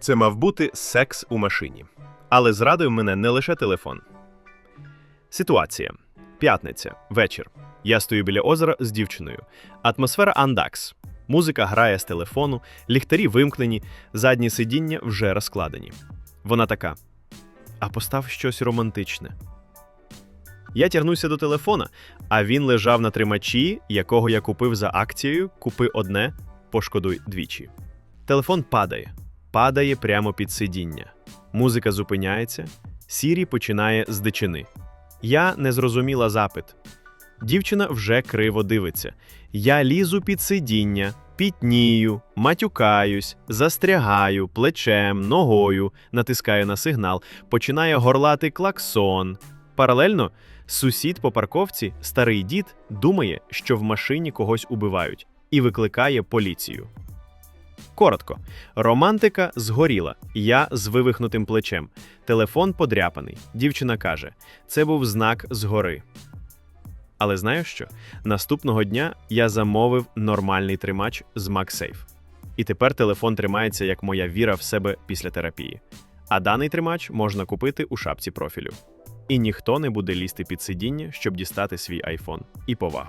Це мав бути секс у машині. Але зрадив мене не лише телефон. Ситуація. П'ятниця, вечір. Я стою біля озера з дівчиною. Атмосфера андакс. Музика грає з телефону, ліхтарі вимкнені, задні сидіння вже розкладені. Вона така: А постав щось романтичне. Я тягнуся до телефона, а він лежав на тримачі, якого я купив за акцією Купи одне, пошкодуй двічі. Телефон падає, падає прямо під сидіння. Музика зупиняється, Сірі починає з дичини. Я не зрозуміла запит. Дівчина вже криво дивиться. Я лізу під сидіння, пітнію, матюкаюсь, застрягаю плечем, ногою, натискаю на сигнал, починає горлати клаксон. Паралельно сусід по парковці, старий дід, думає, що в машині когось убивають, і викликає поліцію. Коротко, романтика згоріла. Я з вивихнутим плечем. Телефон подряпаний. Дівчина каже: це був знак згори. Але знаєш що? Наступного дня я замовив нормальний тримач з MagSafe. І тепер телефон тримається як моя віра в себе після терапії. А даний тримач можна купити у шапці профілю. І ніхто не буде лізти під сидіння, щоб дістати свій iPhone. І повага.